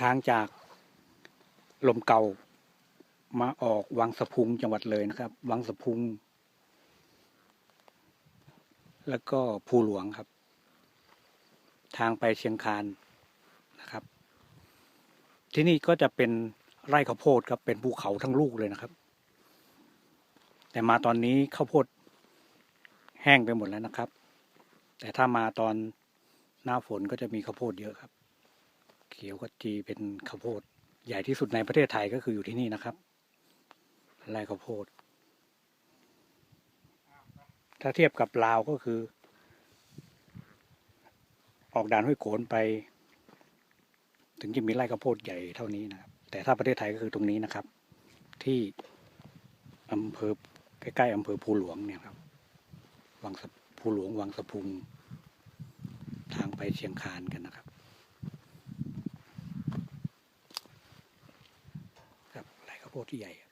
ทางจากลมเก่ามาออกวังสะพุงจังหวัดเลยนะครับ วังสะพุง แล้วก็ภูหลวงครับ ทางไปเชียงคานนะครับ ที่นี่ก็จะเป็นไร่ข้าวโพดครับเป็นภูเขาทั้งลูกเลยนะครับ แต่มาตอนนี้ข้าวโพดแห้งไปหมดแล้วนะครับ แต่ถ้ามาตอนหน้าฝนก็จะมีข้าวโพดเยอะครับ เขียวกจีเป็นข้าวโพด ใหญ่ที่สุดในประเทศไทยก็คืออยู่ที่นี่นะครับไร่ข้าวโพด ถ้าเทียบกับลาวก็คือ ออกด่านห้วยโขนไป ถึงจะมีไร่ข้าวโพดใหญ่เท่านี้นะครับ แต่ถ้าประเทศไทยก็คือตรงนี้นะครับ ที่อำเภอใกล้ๆอำเภอภูหลวงเนี่ยครับวังสะภูหลวงวังสะพุง ทางไปเชียงคานกันนะครับ vårt jeg.